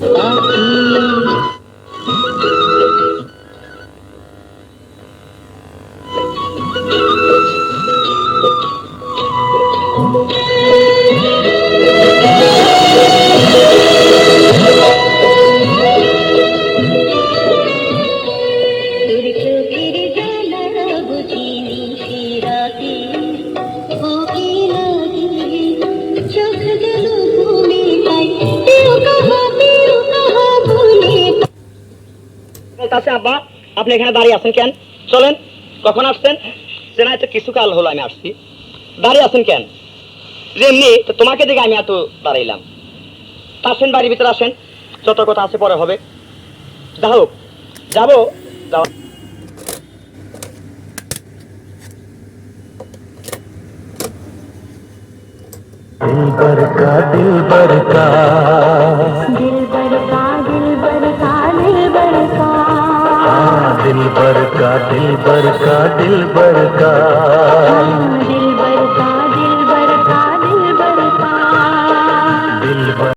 Thank you. বলতাছে আব্বা আপনি এখানে দাঁড়িয়ে আছেন কেন চলেন কখন আসছেন সে না তো কিছু কাল হলো আমি আসছি দাঁড়িয়ে আছেন কেন যে এমনি তো তোমাকে দেখে আমি এত দাঁড়াইলাম তা আসেন বাড়ির ভিতরে আসেন যত কথা আছে পরে হবে যা হোক যাবো যাও दिलबर का दिलबर का दिल बड़का बड़का दिल बड़का दिल बड़का